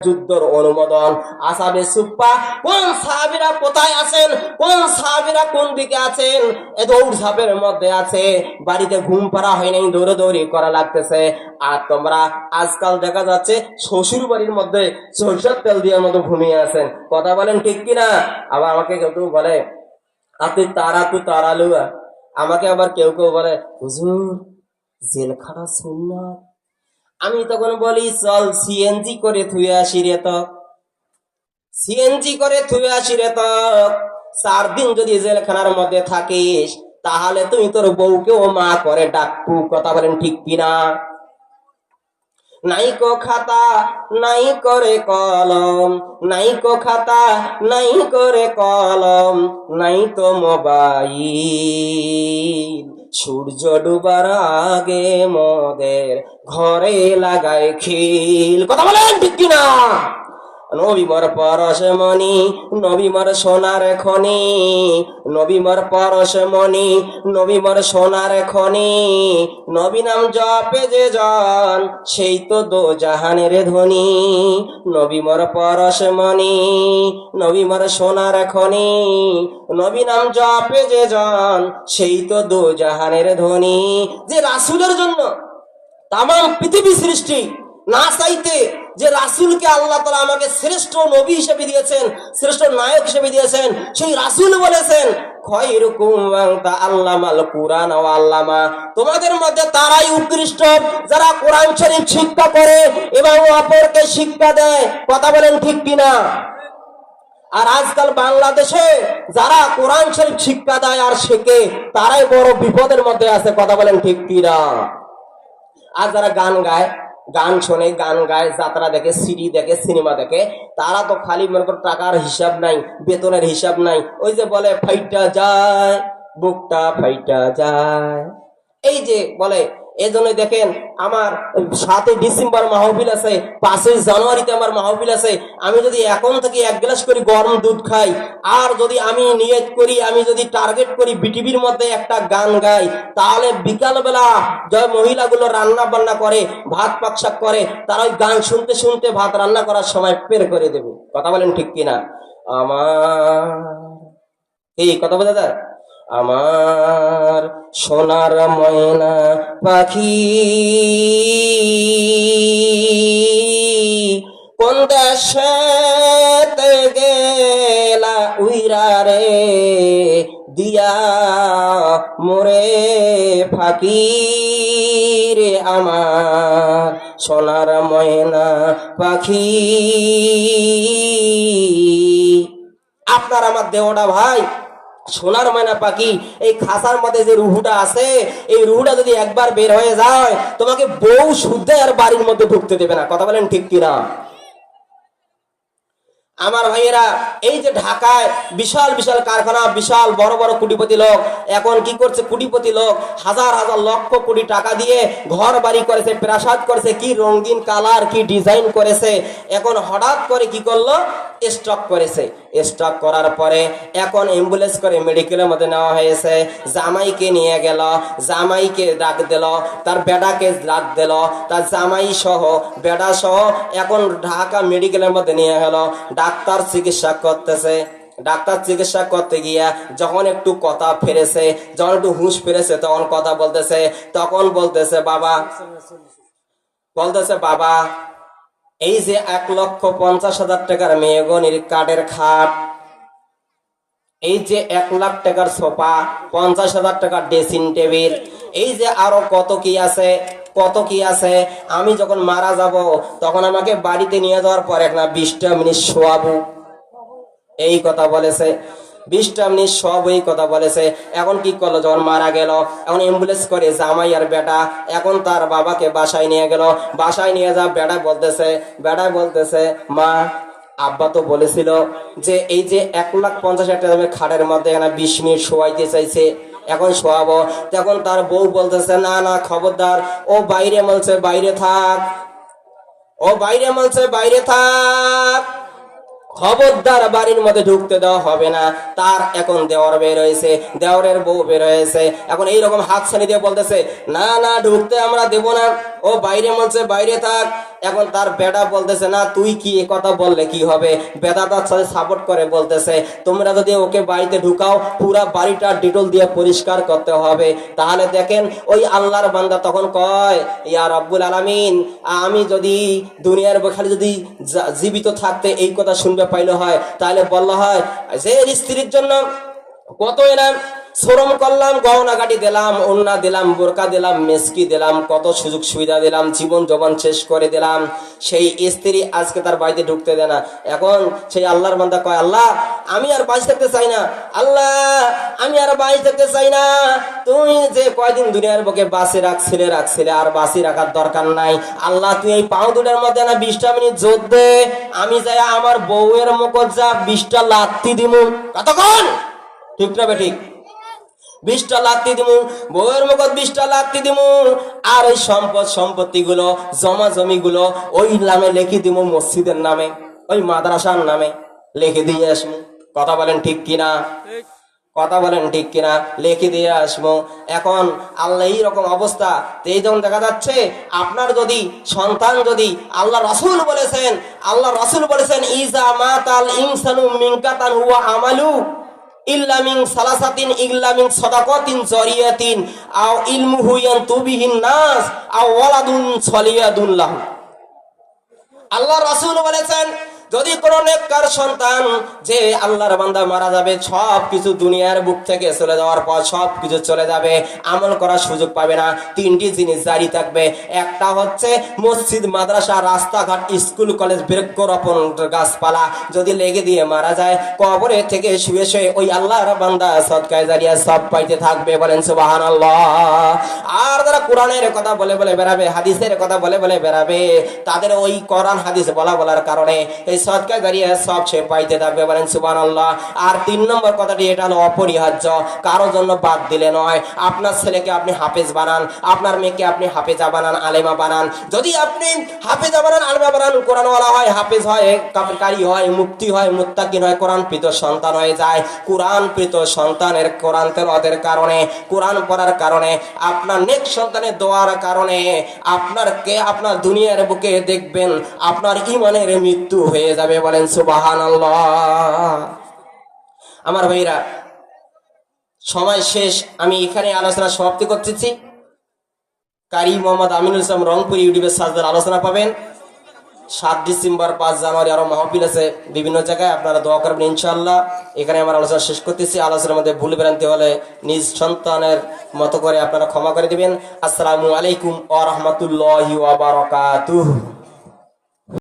যুদ্ধর অনুমোদন। আসাবে সুপ্পা, কোন সাহাবিরা কোথায় আছেন? কোন সাহাবিরা কোন দিকে আছেন? এ দৌড় ঝাপের মধ্যে আছে। বাড়িতে ঘুম পাড়া হয় নাই দৌড়াদৌড়ি করা লাগতেছে। আর তোমরা আজকাল দেখা যাচ্ছে শ্বশুর বাড়ির মধ্যে সরষের তেল দিয়ে মতো ঘুমিয়ে আছেন। কথা বলেন ঠিক কিনা? আবার আমাকে কেউ কেউ বলে আপনি তারা তু তারালু আমাকে আবার কেউ কেউ বলে, হুজুর, জেলখানা সুন্নাত আমি তখন বলি, চল সিএনজি করে থুয়ে আসি রে তো। সিএনজি করে থুয়ে আসি রে তো। চার দিন যদি জেলখানার মধ্যে থাকিস, তাহলে তুমি তোর বউকেও মা করে ডাকু কথা বলেন ঠিক কিনা? নাই কো খাতা, নাই করে কলম, নাই কো খাতা, নাই করে কলম, নাই তো মোবাইল। সূর্য ডুবার আগে মদের ঘরে লাগায় খিল। কথা বলেন ঠিক কিনা? নবীমর পরশ মণি নবীমর সোনার খনি, নবীমর পরশ মণি নবীমর সোনার খনি। নবী নাম জপে যে জন, সেই তো দো জাহানের ধ্বনি। নবীমর পরশ মণি নবীমর সোনার খনি, নবী নাম জপে যে জন, সেই তো দো জাহানের ধ্বনি। যে রাসুলের জন্য তাম পৃথিবী সৃষ্টি না চাইতে যে রাসুলকে আল্লাহ তালা আমাকে শ্রেষ্ঠ নবী হিসেবে দিয়েছেন, শ্রেষ্ঠ নায়ক হিসেবে দিয়েছেন, সেই রাসুল বলেছেন আর আজকাল বাংলাদেশে যারা কোরআন শিক্ষা দেয় তারাই বড় বিপদের মধ্যে আছে। কথা বলেন ঠিক কিনা? আর যারা গান গায় গান শোনে, গান গায়, যাত্রা দেখে সিডি দেখে সিনেমা দেখে। তারা তো খালি মনে কর টাকার হিসাব নাই, বেতনের হিসাব নাই। ওই যে বলে, ফাইটা যায়, বুকটা ফাইটা যায়। এই যে বলে এই দেখেন আমার সাতই ডিসেম্বর মাহফিল আছে, পাঁচই জানুয়ারিতে আমার মাহফিল আছে। আমি যদি এখন থেকে এক গ্লাস করে গরম দুধ খাই, আর যদি আমি নিয়ত করি, আমি যদি টার্গেট করি বিটিভির মধ্যে একটা গান গাই, তাহলে বিকালবেলা যে মহিলাগুলো রান্না বান্না করে, ভাত পাকশাক করে, তারা ওই গান শুনতে শুনতে ভাত রান্না করার সময় পের করে দেবে। কথা বলেন ঠিক কিনা? আমার এই কথা বোঝা যায় আমার সোনার ময়না পাখি। কোন দেশে গেলা উইরা রে দিয়া মোরে ফাঁকি রে আমার সোনার ময়না পাখি। আপনার আমার দেহটা ভাই সোনার ময়না পাখি, এই খাসার মধ্যে যে রুহুটা আছে, এই রুহুটা যদি একবার বের হয়ে যায়, তোমাকে বউ শুদ্ধে আর বাড়ির মধ্যে ঢুকতে দেবে না। কথা বলেন ঠিক কিনা? আমার ভাইয়েরা, এই যে ঢাকায় বিশাল বিশাল কারখানা, বিশাল বড় বড় কোটিপতি লোক, এখন কি করছে কোটিপতি লোক? হাজার হাজার লক্ষ কোটি টাকা দিয়ে ঘর বাড়ি করেছে, প্রাসাদ করেছে, কি রঙিন কালার কি ডিজাইন করেছে। এখন হঠাৎ করে কি করল? স্টক করেছে। স্টক করার পরে এখন অ্যাম্বুলেন্স করে মেডিকেলের মধ্যে নেওয়া হয়েছে। জামাইকে নিয়ে গেল, জামাইকে ডাক দিল, তার বেডাকে ডাক দিল, তার জামাই সহ বেডা সহ এখন ঢাকা মেডিকেলের মধ্যে নিয়ে গেল। ডাক্তার চিকিৎসা করতেছে। ডাক্তার চিকিৎসা করতে গিয়া যখন একটু কথা ফেরেছে, যখন একটু হুঁশ ফিরেছে, তখন কথা বলতেছে, তখন বলতেছে, বাবা বলতেছে, বাবা এই যে এক লক্ষ পঞ্চাশ হাজার টাকার মেয়েগনির কাঠের খাট, এই যে এক লাখ টাকার সোফা, পঞ্চাশ হাজার টাকার ড্রেসিং টেবিল, এই যে আরও কত কি আছে, কত কি আছে, আমি যখন মারা যাব, তখন আমাকে বাড়িতে নিয়ে যাওয়ার পর এক না বিশটা মিনিট শোয়াবো। এই কথা বলেছে। বিশটা মিনিট সব এই কথা বলেছে। এখন কি করল? যখন মারা গেল, এখন অ্যাম্বুলেন্স করে জামাই আর বেটা এখন তার বাবাকে বাসায় নিয়ে গেল। বাসায় নিয়ে যা বেটা বলতেছে বেটা বলতেছে, মা, আব্বা তো বলেছিল যে এই যে এক লাখ পঞ্চাশ হাজার টাকা খাটের মধ্যে এখানে বিশ মিনিট শোয়াইতে চাইছে, এখন শোয়াবো। তখন তার বউ বলতেছে, না না, খবরদার, ও বাইরে বলছে, বাইরে থাক, ও বাইরে বলছে, বাইরে থাক। খবরদার বাড়ির মধ্যে ঢুকতে দেওয়া হবে না। তার এখন দেওয়ার বের হয়েছে, দেওয়ারের বউ বের হয়েছে। এখন এইরকম হাত ছানি দিয়ে বলতেছে, না না, ঢুকতে আমরা দেব না। ও বাইরে বলছে, বাইরে থাক। এখন তার বেটা বলতেছে, না, তুই কি এ কথা বললে কি হবে? বেটা তার সাথে সাপোর্ট করে বলতেছে, তোমরা যদি ওকে বাড়িতে ঢুকাও, পুরা বাড়িটা ডিটল দিয়ে পরিষ্কার করতে হবে। তাহলে দেখেন, ওই আল্লাহর বান্দা তখন কয়, ইয়া রব্বুল আলামিন, আমি যদি দুনিয়ার খালি যদি জীবিত থাকতে এই কথা শুনবে পাইলে হয় তাহলে বলল হয় যে স্ত্রীর জন্য কত এনাম শ্রম করলাম গহনা গাড়ি দিলাম অন্যা দিলাম, বোরকা দিলাম, মেসকি দিলাম, কত সুযোগ সুবিধা দিলাম, জীবন জবান শেষ করে দিলাম। সেই স্ত্রী আজকে তার বাড়িতে ঢুকতে দেয় না। এখন সেই আল্লাহর বান্দা কয়, আল্লাহ, আমি আর বাঁচে থাকতে চাই না। আল্লাহ, আমি আর বাঁচে থাকতে চাই না। তুমি যে কয়দিন দুনিয়ার বুকে বাসে রাখছিলে রাখছিলে আর বাসি রাখার দরকার নাই। আল্লাহ, তুই এই পাও দুটার মধ্যে না বিশটা মিনিট জোর দে। আমি যাই আমার বউয়ের মুখ যা বিশটা লাত্তি দিমু। কতক্ষণ? ঠিক না ঠিক? বিশটা লাত্তি দিমু, বউয়ের মুখত বিশটা লাত্তি দিমু, আর এই সম্পদ সম্পত্তি গুলো জমা জমি গুলো ওই নামে লিখে দিমু মসজিদের নামে, ওই মাদ্রাসার নামে লিখে দিয়ে আসমু। কথা বলেন ঠিক কিনা? কথা বলেন ঠিক কিনা? লিখে দিয়ে আসব এখন আল্লাহ এই রকম অবস্থা। এই যখন দেখা যাচ্ছে, আপনার যদি সন্তান যদি আল্লাহ রসুল বলেছেন, আল্লাহ রসুল বলেছেন, ইজা মাতাল ইনসানু মিনকাতান হুয়া আমালু। ইল্লামিং সালাসাতিন ইল্লামিং সদাকতিন, জরিয়াতিন, আও ইলমু হুইয়ান তুবিহিন নাস, আও ওয়ালাদুন সলিয়াদুন আল্লাহ রাসূল বলেছেন যদি কোন নেককার সন্তান যে আল্লাহর বান্দা মারা যাবে, সব কিছু দুনিয়ার বুক থেকে চলে যাওয়ার পর সব কিছু চলে যাবে, আমল করার সুযোগ পাবে না, তিনটি জিনিস জারি থাকবে। একটা হচ্ছে মসজিদ, মাদ্রাসা, রাস্তাঘাট, স্কুল, কলেজ, বৃক্ষরোপণ গাছপালা যদি লেগে দিয়ে মারা যায়, কবরে থেকে শুয়ে শুয়ে ওই আল্লাহর বান্দা সদকায় জারিয়া সব পাইতে থাকবে বলেন সুবাহান আর যারা কোরআনের কথা বলে বলে বেড়াবে, হাদিসের কথা বলে বলে বেড়াবে, তাদের ওই কোরআন, হাদিস বলা বলার কারণে এই সদকা দাঁড়িয়ে সব সে পাইতে থাকবে বলেন সুবান আল্লাহ আর তিন নম্বর কথাটি, এটা হলো অপরিহার্য কারোর জন্য বাদ দিলে নয়। আপনার ছেলেকে আপনি হাফেজ বানান, আপনার মেয়েকে আপনি হাফেজা বানান, আলেমা বানান। যদি আপনি হাফেজা বানান, আলেমা বানান, কোরআনওয়ালা হয়, হাফেজ হয় কারি হয় মুক্তি হয়, মুত্তাকিন হয়, কোরআন প্রীত সন্তান হয়ে যায়। কোরআন প্রীত সন্তানের কোরআন তেলাওয়াতের কারণে, কোরআন পড়ার কারণে, আপনার নেক সন্তানের দোয়ার কারণে আপনার কে আপনার দুনিয়ার বুকে দেখবেন, আপনার ইমানের মৃত্যু হয়ে যাবে বলেন সুবাহান আমার ভাইরা, সময় শেষ, আমি এখানে আলোচনা সমাপ্তি করতেছি। কারি মোহাম্মদ আমিনুল ইসলাম রংপুর ইউটিউবের সাজদার আলোচনা পাবেন। সাত ডিসেম্বর পাঁচ জানুয়ারি আরও মাহফিল আছে বিভিন্ন জায়গায়, আপনারা দোয়া করবেন ইনশাল্লাহ এখানে আমার আলোচনা শেষ করতেছি। আলোচনার মধ্যে ভুল ভ্রান্তি হলে নিজ সন্তানের মতো করে আপনারা ক্ষমা করে দিবেন। আসসালামু আলাইকুম ওয়া রাহমাতুল্লাহি